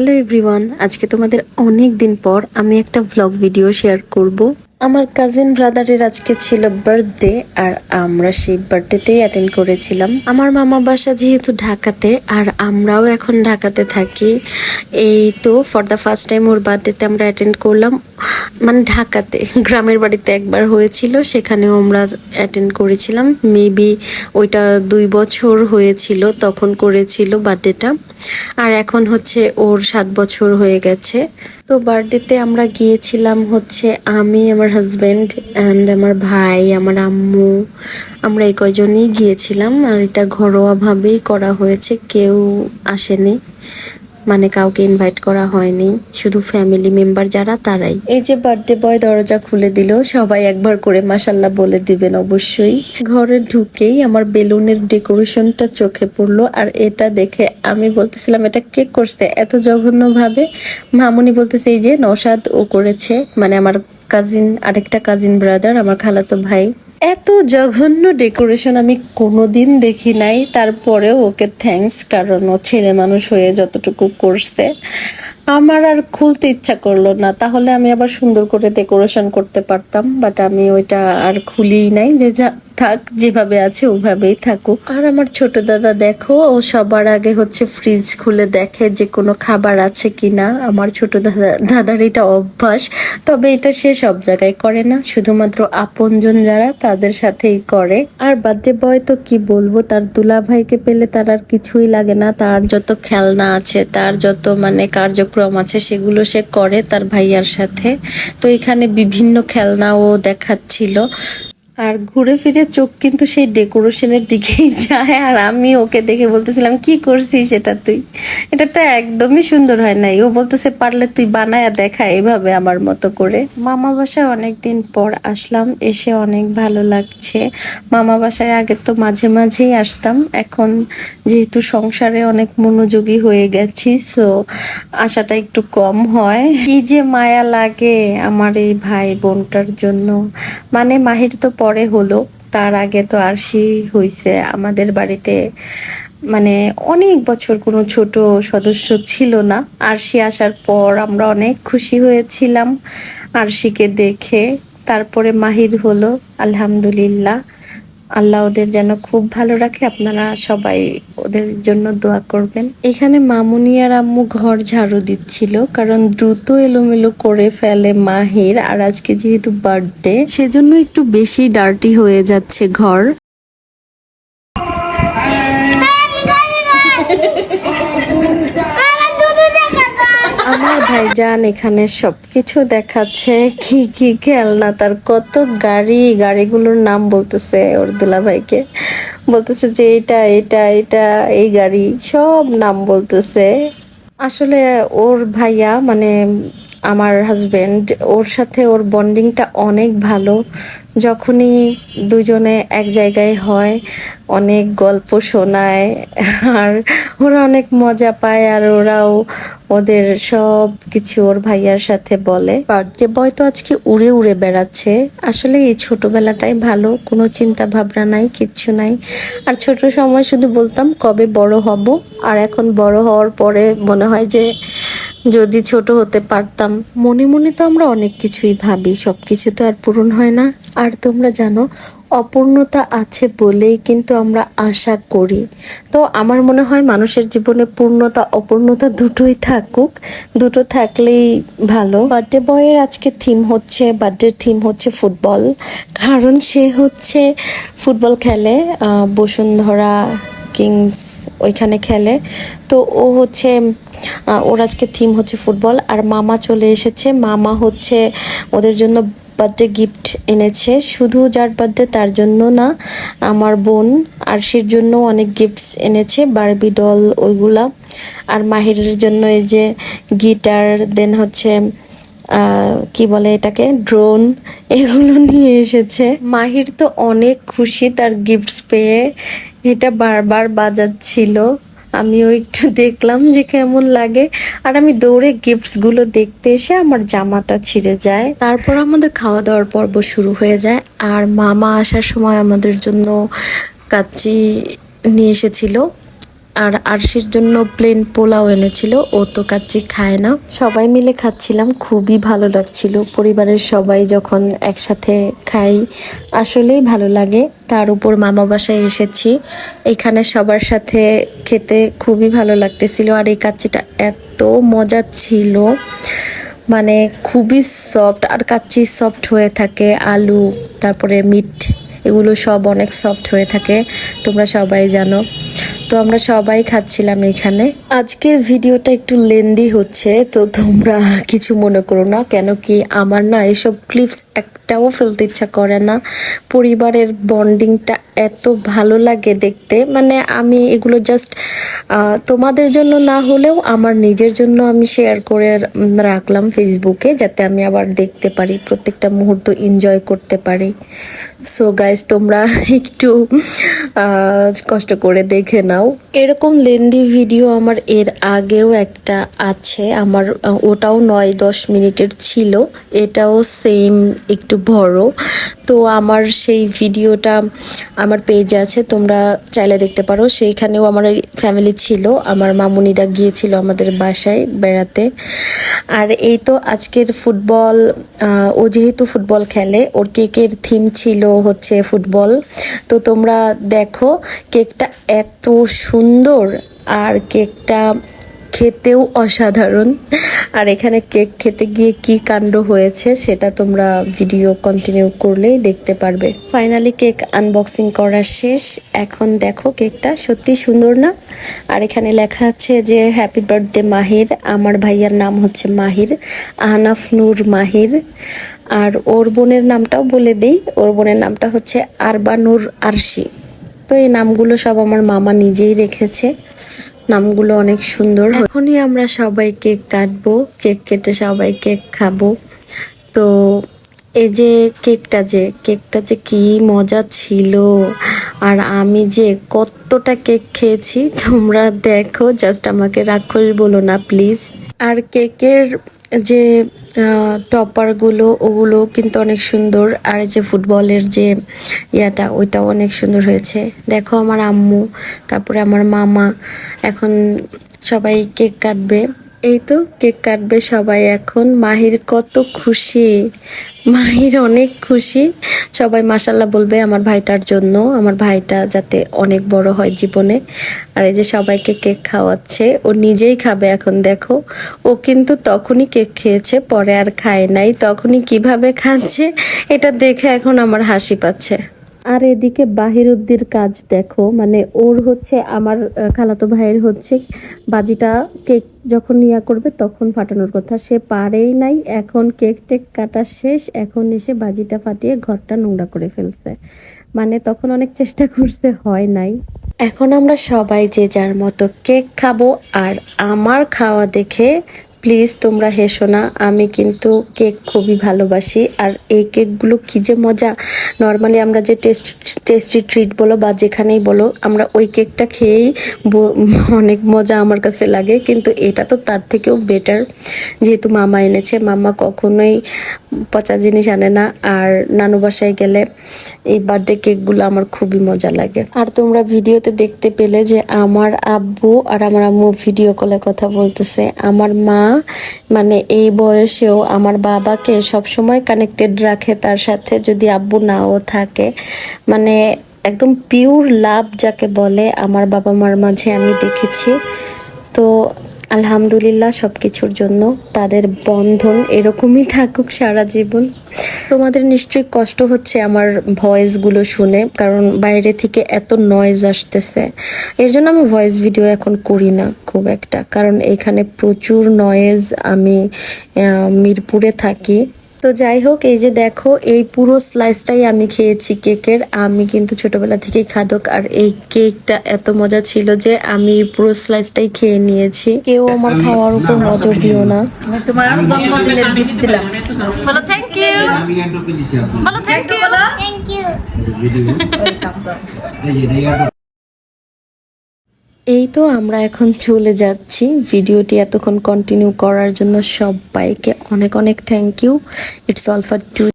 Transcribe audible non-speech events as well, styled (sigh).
Hello everyone আজকে তোমাদের অনেক দিন পর আমি একটা ভ্লগ ভিডিও শেয়ার করব। আমার কাজিন ব্রাদারের আজকে ছিল বার্থডে আর আমরা সেই বার্থডেতেই অ্যাটেন্ড করেছিলাম। আমার মামা বাসা যেহেতু ঢাকাতে আর আমরাও এখন ঢাকাতে থাকি, এই তো ফর দ্য ফার্স্ট টাইম ওর বার্থডেতে আমরা অ্যাটেন্ড করলাম। মানে ঢাকাতে, গ্রামের বাড়িতে একবার হয়েছিল, সেখানেও আমরা অ্যাটেন্ড করেছিলাম। মেবি ওইটা দুই বছর হয়েছিল, তখন করেছিল বার্থডেটা আর এখন হচ্ছে ওর সাত বছর হয়ে গেছে। তো বার্থডেতে আমরা গিয়েছিলাম হচ্ছে আমি, আমার হাজব্যান্ড অ্যান্ড আমার ভাই, আমার আম্মু। আমরা এই কয়জনেই গিয়েছিলাম আর এটা ঘরোয়াভাবেই করা হয়েছে, কেউ আসেনি। মানে কাউকে ইনভাইট করা হয়নি, শুধু ফ্যামিলি মেম্বার যারা, তারাই। এই যে বার্থডে বয় দরজা খুলে দিল, সবাই একবার করে মাসাল্লাহ বলে দিবেন অবশ্যই। ঘরে ঢুকেই আমার বেলুনের ডেকোরেশনটা চোখে পড়ল, আর এটা দেখে আমি বলতেছিলাম, এটা কে করছে? এত জঘন্য ভাবে মামুনি বলতেছে, এই যে নসাদ ও করেছে। মানে আমার কাজিন আরেকটা কাজিন ব্রাদার আমার খালাতো ভাই। এত জঘন্য ডেকোরেশন আমি কোনোদিন দেখি নাই। তারপরেও ওকে থ্যাংকস কারণ ও ছেলে মানুষ হয়ে যতটুকু করছে। আমার আর খুলতে ইচ্ছা করল না। তাহলে আমি আবার সুন্দর করে ডেকোরেশন করতে পারতাম বাট আমি ওইটা আর খুলিই নাই যে যা থাক, যেভাবে আছে ওভাবেই থাকুক। আর আমার ছোট দাদা দেখো, ও সবার আগে হচ্ছে ফ্রিজ খুলে দেখে যে কোনো খাবার আছে কিনা। আমার ছোট দাদা, দাদার এটা অভ্যাস, তবে এটা সে সব জায়গায় করে না। শুধুমাত্র আপনজন যারা, তাদের সাথেই করে। আর বার্থডে বয় তো কি বলব, তার দুলা ভাইকে পেলে তার আর কিছুই লাগে না। তার যত খেলনা আছে, তার যত মানে কার্যক্রম আছে, সেগুলো সে করে তার ভাইয়ার সাথে। তো এখানে বিভিন্ন খেলনাও দেখাচ্ছিল। আর ঘুরে ফিরে চোখ কিন্তু সেই ডেকোরেশনের দিকেই (laughs) যায়। আর আমি ওকে দেখে বলতেছিলাম, কি করছিস এটা তুই? এটা তো একদমই সুন্দর হয় নাই। ও বলতেছে, পারলে তুই বানায় দেখা এভাবে আমার মতো করে। মামা বাসায় অনেকদিন পর আসলাম, এসে অনেক ভালো লাগছে। মামা বাসায় আগে তো মাঝে মাঝেই আসতাম। এখন যেহেতু সংসারে অনেক মনোযোগী হয়ে গেছি, সো আশাটা একটু কম হয়। কি যে মায়া লাগে আমার এই ভাই বোনটার জন্য। মানে মাহির তো পরে হলো, তার আগে তো আরশি হইছে। আমাদের বাড়িতে মানে অনেক বছর কোনো ছোট সদস্য ছিল না। আরশি আসার পর আমরা অনেক খুশি হয়েছিলাম। আরশিকে দেখে তারপরে মাহির হলো, আলহামদুলিল্লাহ। আল্লাহ ওদের যেন খুব ভালো রাখে, আপনারা সবাই ওদের জন্য দোয়া করবেন। এখানে মামুনি আর আম্মু ঘর ঝাড়ু দিচ্ছিল, কারণ দ্রুত এলোমেলো করে ফেলে মাহির। আর আজকে যেহেতু বার্থডে, সেজন্য একটু বেশি ডার্টি হয়ে যাচ্ছে ঘর। আমার ভাইজান, এখানে সবকিছু দেখাচ্ছে। কি কি খেলনা তার কত গাড়ি, গাড়িগুলোর নাম বলতেছে ওর দুলা ভাইকে বলতেছে যে এটা এটা এটা, এই গাড়ি, সব নাম বলতেছে। আসলে ওর ভাইয়া মানে আমার হাজবেন্ড ওর সাথে ওর বন্ডিংটা অনেক ভালো। যখনই দুজনে এক জায়গায় হয়, অনেক গল্প শোনায়, আর ওরা অনেক মজা পায়, আর ওরাও ওদের সব কিছু ওর ভাইয়ার সাথে বলে। বার্থডে বয় তো আজকে উড়ে উড়ে বেড়াচ্ছে। আসলে এই ছোটবেলাটাই ভালো, কোনো চিন্তা ভাবনা নাই, কিচ্ছু নাই। আর ছোট সময় শুধু বলতাম কবে বড় হব, আর এখন বড় হওয়ার পরে মনে হয় যে যদি ছোট হতে পারতাম। মনে মনে তো আমরা অনেক কিছুই ভাবি সব কিছু তো আর পূরণ হয় না। আর তোমরা জানো, অপূর্ণতা আছে বলেই কিন্তু আমরা আশা করি। তো আমার মনে হয় মানুষের জীবনে পূর্ণতা, অপূর্ণতা দুটোই থাকুক। দুটো থাকলেই ভালো। বার্থডে বয়ের আজকে থিম হচ্ছে বার্থডের থিম হচ্ছে ফুটবল কারণ সে হচ্ছে ফুটবল খেলে বসুন্ধরা কিংস ওইখানে খেলে। তো ও হচ্ছে ওর আজকে থিম হচ্ছে ফুটবল আর মামা চলে এসেছে। মামা হচ্ছে ওদের জন্য বার্থডে গিফট এনেছে। শুধু যার বার্থডে তার জন্য না, আমার বোন আরশির জন্য অনেক গিফটস এনেছে। বারবি ডল ওইগুলা। আর মাহিরের জন্য এই যে গিটার দেন হচ্ছে কি বলে এটাকে? ড্রোন এগুলো নিয়ে এসেছে। মাহির তো অনেক খুশি তার গিফটস পেয়ে। এটা বারবার বাজাচ্ছিল। আমিও একটু দেখলাম যে কেমন লাগে। আর আমি দৌড়ে গিফটসগুলো দেখতে এসে আমার জামাটা ছিঁড়ে যায়। তারপর আমাদের খাওয়া দাওয়ার পর্ব শুরু হয়ে যায়। আর মামা আসার সময় আমাদের জন্য কাচ্চি নিয়ে এসেছিল। আর আরশির জন্য প্লেন পোলাও এনেছিল। ও তো কাচ্চি খায় না। সবাই মিলে খাচ্ছিলাম, খুবই ভালো লাগছিল। পরিবারের সবাই যখন একসাথে খাই, আসলেই ভালো লাগে। তার উপর মামা বাসায় এসেছি। এখানে সবার সাথে খেতে খুবই ভালো লাগতেছিল। আর এই কাচ্চিটা এত মজা ছিল। মানে খুবই সফট আর কাচ্চি সফট হয়ে থাকে। আলু, তারপরে মিট এগুলো সব অনেক সফট হয়ে থাকে। তোমরা সবাই জানো। তো আমরা সবাই খাচ্ছিলাম এখানে। আজকের ভিডিওটা একটু লেন্দি হচ্ছে, তো তোমরা কিছু মনে করো না, কেন কি আমার না এসব ক্লিপস একটাও ফেলতে ইচ্ছা করে না। পরিবারের বন্ডিংটা এত ভালো লাগে দেখতে। মানে আমি এগুলো জাস্ট তোমাদের জন্য না হলেও আমার নিজের জন্য আমি শেয়ার করে রাখলাম ফেসবুকে যাতে আমি আবার দেখতে পারি, প্রত্যেকটা মুহূর্ত এনজয় করতে পারি। সো গাইস তোমরা (laughs) একটু কষ্ট করে দেখে নাও। এরকম লেন্দি ভিডিও আমার এর আগেও একটা আছে। আমার ওটাও নয় দশ মিনিটের ছিল। এটাও সেম একটু বড়। তো আমার সেই ভিডিওটা আমার পেজে আছে, তোমরা চাইলে দেখতে পারো। সেইখানেও আমার ফ্যামিলি ছিল, আমার মামুনিরা গিয়েছিল আমাদের বাসায় বেড়াতে। আর এই তো আজকের ফুটবল ও যেহেতু ফুটবল খেলে, ওর কেকের থিম ছিল হচ্ছে ফুটবল। তো তোমরা দেখো, কেকটা এত সুন্দর আর কেকটা খেতেও অসাধারণ। আর এখানে কেক খেতে গিয়ে কি কাণ্ড হয়েছে সেটা তোমরা ভিডিও কন্টিনিউ করলেই দেখতে পারবে। ফাইনালি কেক আনবক্সিং করা শেষ। এখন দেখো কেকটা সত্যি সুন্দর না? আর এখানে লেখা আছে যে হ্যাপি বার্থডে মাহির। আমার ভাইয়ার নাম হচ্ছে মাহির, আহনাফ নূর মাহির। আর ওর বোনের নামটাও বলে দিই। ওর বোনের নামটা হচ্ছে আরবানুর আরশি। তো এই নামগুলো সব আমার মামা নিজেই রেখেছে। নামগুলো অনেক সুন্দর এখনই আমরা সবাই কেক কাটবো, কেক কেটে সবাই কেক খাব। তো এই যে কেকটা যে কেকটা যে কি মজা ছিল। আর আমি যে কতটা কেক খেয়েছি, তোমরা দেখো, জাস্ট আমাকে রাক্ষস বলো না, প্লিজ। আর কেকের যে টপারগুলো, ওগুলো কিন্তু অনেক সুন্দর। আর যে ফুটবলের যে ইয়াটা, ওইটাও অনেক সুন্দর হয়েছে। দেখো আমার আম্মু, তারপরে আমার মামা। এখন সবাই কেক কাটবে। এই তো, কেক কাটবে সবাই এখন। মাহির কত খুশি। মাহির অনেক খুশি। সবাই মাসাল্লাহ বলবে আমার ভাইটার জন্য। আমার ভাইটা যাতে অনেক বড় হয় জীবনে। আর এই যে সবাইকে কেক খাওয়াচ্ছে, ও নিজেই খাবে এখন, দেখো। ও কিন্তু তখনই কেক খেয়েছে, পরে আর খায় নাই। তখনই কীভাবে খাচ্ছে, এটা দেখে এখন আমার হাসি পাচ্ছে। আর এদিকে বাহিরুদ্দির কাজ দেখো মানে ওর হচ্ছে আমার খালাতো ভাইয়ের হচ্ছে বাজিটা কেক যখন ইয়া করবে তখন ফাটানোর কথা। সে পারেই নাই, এখন কেক টেক কাটা শেষ, এখন এসে বাজিটা ফাটিয়ে ঘরটা নোংরা করে ফেলছে। মানে তখন অনেক চেষ্টা করছে, হয় নাই। এখন আমরা সবাই যে যার মতো কেক খাব আর আমার খাওয়া দেখে প্লিজ তোমরা হেসো না, আমি কিন্তু কেক খুবই ভালোবাসি, আর এই কেকগুলো কি যে মজা। নর্মালি আমরা যে টেস্ট টেস্টি ট্রিট বলো বা যেখানেই বলো, আমরা ওই কেকটা খেয়েই অনেক মজা আমার কাছে লাগে, কিন্তু এটা তো তার থেকেও বেটার যেহেতু মামা এনেছে, মামা কখনোই পচা জিনিস আনে না, আর নানু বাসায় গেলে এই বার্থডে কেকগুলো আমার খুবই মজা লাগে। আর তোমরা ভিডিওতে দেখতে পেলে যে আমার আব্বু আর আমার আম্মু ভিডিও কলে কথা বলতেছে। আমার মা মানে এই বয়সেও আমার বাবাকে সবসময় কানেক্টেড রাখে, তার সাথে যদি আব্বু নাও থাকে। মানে একদম পিওর লাভ যাকে বলে, আমার বাবা মার মাঝে আমি দেখেছি। তো আলহামদুলিল্লাহ সব কিছুর জন্য তাদের বন্ধন এরকমই থাকুক সারা জীবন। তোমাদের নিশ্চয়ই কষ্ট হচ্ছে আমার ভয়েসগুলো শুনে, কারণ বাইরে থেকে এত নয়েজ আসতেছে। এর জন্য আমি ভয়েস ভিডিও এখন করি না খুব একটা, কারণ এখানে প্রচুর নয়েজ আমি মিরপুরে থাকি। তো যাই হোক এই যে দেখো এই পুরো স্লাইসটাই আমি খেয়েছি কেকের। আমি কিন্তু ছোটবেলা থেকেই খাদক আর এই কেকটা এত মজা ছিল যে আমি পুরো স্লাইসটাই খেয়ে নিয়েছি। কেউ আমার খাওয়ার উপর নজর দিও না। তোমার জন্মদিনের গিফট দিলাম বলো। থ্যাংক ইউ আমি গান টপে বলো থ্যাংক ইউ এই তো আমরা এখন চলে যাচ্ছি। ভিডিওটি এতক্ষণ কন্টিনিউ করার জন্য সবাইকে অনেক অনেক thank you it's all for to